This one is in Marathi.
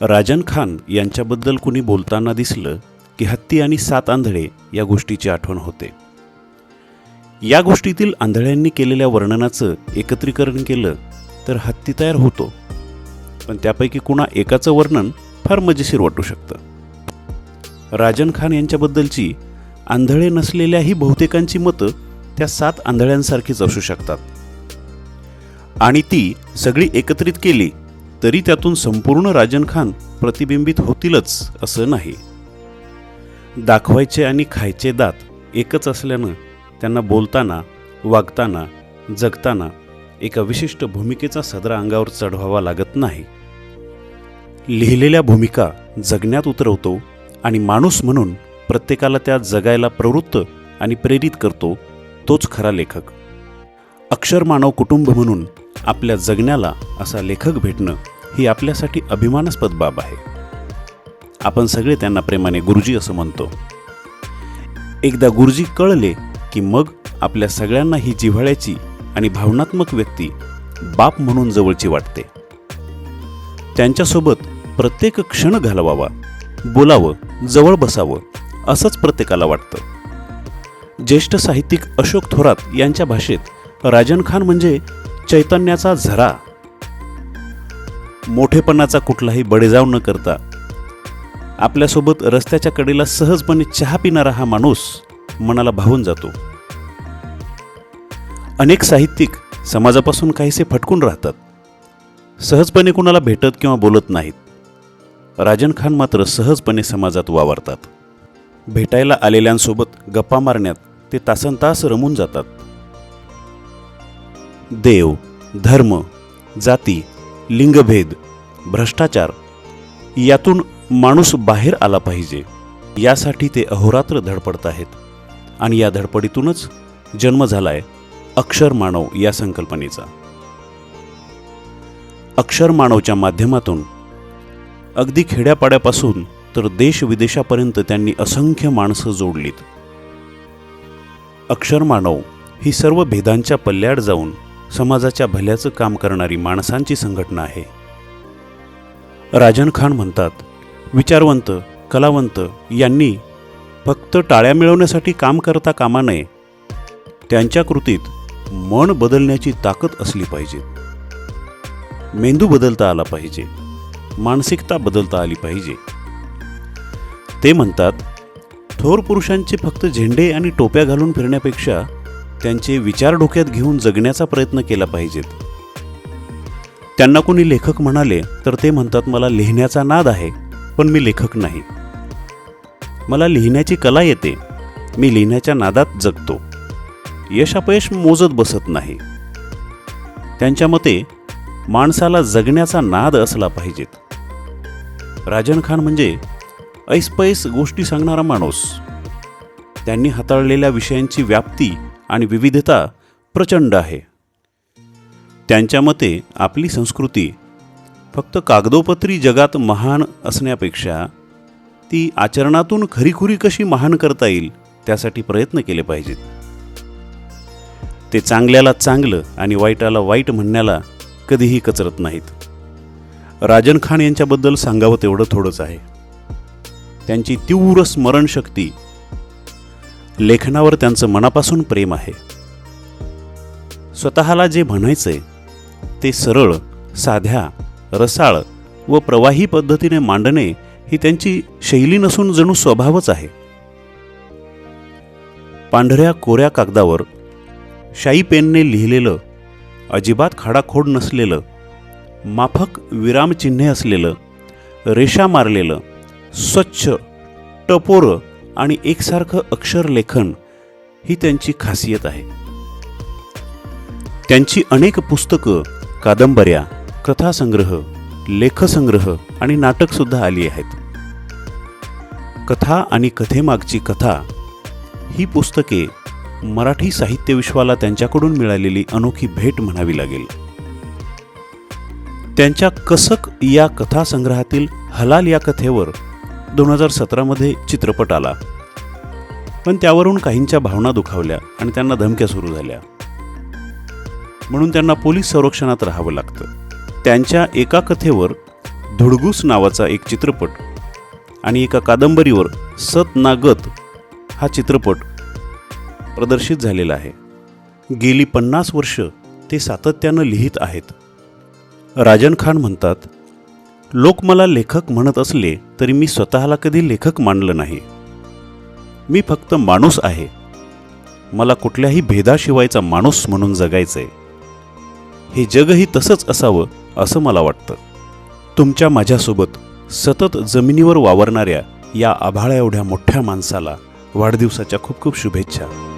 राजन खान यांच्याबद्दल कुणी बोलताना दिसलं की हत्ती आणि सात आंधळे या गोष्टीची आठवण होते. या गोष्टीतील आंधळ्यांनी केलेल्या वर्णनाचं एकत्रीकरण केलं तर हत्ती तयार होतो. पण त्यापैकी कुणा एकाचं वर्णन फार मजेशीर वाटू शकतं. राजन खान यांच्याबद्दलची आंधळे नसलेल्याही बहुतेकांची मतं त्या सात आंधळ्यांसारखीच असू शकतात. आणि ती सगळी एकत्रित केली तरी त्यातून संपूर्ण राजन खान प्रतिबिंबित होतीलच असं नाही. दाखवायचे आणि खायचे दात एकच असल्यानं त्यांना बोलताना वागताना जगताना एका विशिष्ट भूमिकेचा सदरा अंगावर चढवावा लागत नाही. लिहिलेल्या भूमिका जगण्यात उतरवतो आणि माणूस म्हणून प्रत्येकाला त्या जगायला प्रवृत्त आणि प्रेरित करतो तोच खरा लेखक. अक्षर मानव कुटुंब म्हणून आपल्या जगण्याला असा लेखक भेटणं ही आपल्यासाठी अभिमानास्पद बाब आहे. आपण सगळे त्यांना प्रेमाने गुरुजी असं म्हणतो. एकदा गुरुजी कळले की मग आपल्या सगळ्यांना ही जिव्हाळ्याची आणि भावनात्मक व्यक्ती बाप म्हणून जवळची वाटते. त्यांच्यासोबत प्रत्येक क्षण घालवावा बोलावं जवळ बसावं असंच प्रत्येकाला वाटतं. ज्येष्ठ साहित्यिक अशोक थोरात यांच्या भाषेत राजन खान म्हणजे चैतन्याचा झरा. मोठेपणाचा कुठलाही बडेजाव न करता. आपल्यासोबत रस्त्याच्या कडेला सहजपणे चहा पिणारा हा माणूस मनाला भावून जातो. अनेक साहित्यिक समाजापासून काहीसे फटकून राहतात. सहजपणे कुणाला भेटत किंवा बोलत नाहीत. राजन खान मात्र सहजपणे समाजात वावरतात. भेटायला आलेल्यांसोबत गप्पा मारण्यात ते तासन तास रमून जातात. देव धर्म जाती लिंगभेद भ्रष्टाचार यातून माणूस बाहेर आला पाहिजे यासाठी ते अहोरात्र धडपडत आहेत. आणि या धडपडीतूनच जन्म झालाय अक्षर मानव या संकल्पनेचा. अक्षर मानवच्या माध्यमातून अगदी खेड्यापाड्यापासून तर देश विदेशापर्यंत त्यांनी असंख्य माणसं जोडलीत. अक्षर मानव ही सर्व भेदांच्या पल्ल्याड जाऊन समाजाच्या भल्याचं काम करणारी माणसांची संघटना आहे. राजन खान म्हणतात विचारवंत कलावंत यांनी फक्त टाळ्या मिळवण्यासाठी काम करता कामा नये. त्यांच्या कृतीत मन बदलण्याची ताकद असली पाहिजे. मेंदू बदलता आला पाहिजे. मानसिकता बदलता आली पाहिजे. ते म्हणतात थोर पुरुषांचे फक्त झेंडे आणि टोप्या घालून फिरण्यापेक्षा त्यांचे विचार डोक्यात घेऊन जगण्याचा प्रयत्न केला पाहिजेत. त्यांना कोणी लेखक म्हणाले तर ते म्हणतात मला लिहिण्याचा नाद आहे पण मी लेखक नाही. मला लिहिण्याची कला येते. मी लिहिण्याच्या नादात जगतो. यश अपयश मोजत बसत नाही. त्यांच्या मते माणसाला जगण्याचा नाद असला पाहिजेत. राजन खान म्हणजे ऐसपैस गोष्टी सांगणारा माणूस. त्यांनी हाताळलेल्या विषयांची व्याप्ती आणि विविधता प्रचंड आहे. त्यांच्या मते आपली संस्कृती फक्त कागदोपत्री जगात महान असण्यापेक्षा ती आचरणातून खरीखुरी कशी महान करता येईल त्यासाठी प्रयत्न केले पाहिजेत. ते चांगल्याला चांगलं आणि वाईटाला वाईट म्हणण्याला कधीही कचरत नाहीत. राजन खान यांच्याबद्दल सांगावं तेवढं थोडंच आहे. त्यांची तीव्र स्मरणशक्ती लेखनावर त्यांचं मनापासून प्रेम आहे. स्वतःला जे म्हणायचंय ते सरळ साध्या रसाळ व प्रवाही पद्धतीने मांडणे ही त्यांची शैली नसून जणू स्वभावच आहे. पांढऱ्या कोऱ्या कागदावर शाई पेनने लिहिलेलं अजिबात खाडाखोड नसलेलं माफक विरामचिन्हे असलेलं रेषा मारलेलं स्वच्छ टपोरं आणि एकसारखं अक्षर लेखन ही त्यांची खासियत आहे. त्यांची अनेक पुस्तकं कादंबऱ्या कथासंग्रह लेखसंग्रह आणि नाटकसुद्धा आली आहेत. कथा आणि कथेमागची कथा ही पुस्तके मराठी साहित्य विश्वाला त्यांच्याकडून मिळालेली अनोखी भेट म्हणावी लागेल. त्यांच्या कसक या कथासंग्रहातील हलाल या कथेवर दोन हजार सतरामध्ये चित्रपट आला. पण त्यावरून काहींच्या भावना दुखावल्या आणि त्यांना धमक्या सुरू झाल्या. म्हणून त्यांना पोलीस संरक्षणात राहावं लागतं. त्यांच्या एका कथेवर धुडगूस नावाचा एक चित्रपट आणि एका कादंबरीवर सत हा चित्रपट प्रदर्शित झालेला आहे. गेली पन्नास वर्ष ते सातत्यानं लिहित आहेत. राजन खान म्हणतात लोक मला लेखक म्हणत असले तरी मी स्वतःला कधी लेखक मानलं नाही. मी फक्त माणूस आहे. मला कुठल्याही भेदाशिवायचा माणूस म्हणून जगायचंय. हे जगही तसंच असावं असं मला वाटतं. तुमच्या माझ्यासोबत सतत जमिनीवर वावरणाऱ्या या आभाळा एवढ्या मोठ्या माणसाला वाढदिवसाच्या खूप खूप शुभेच्छा.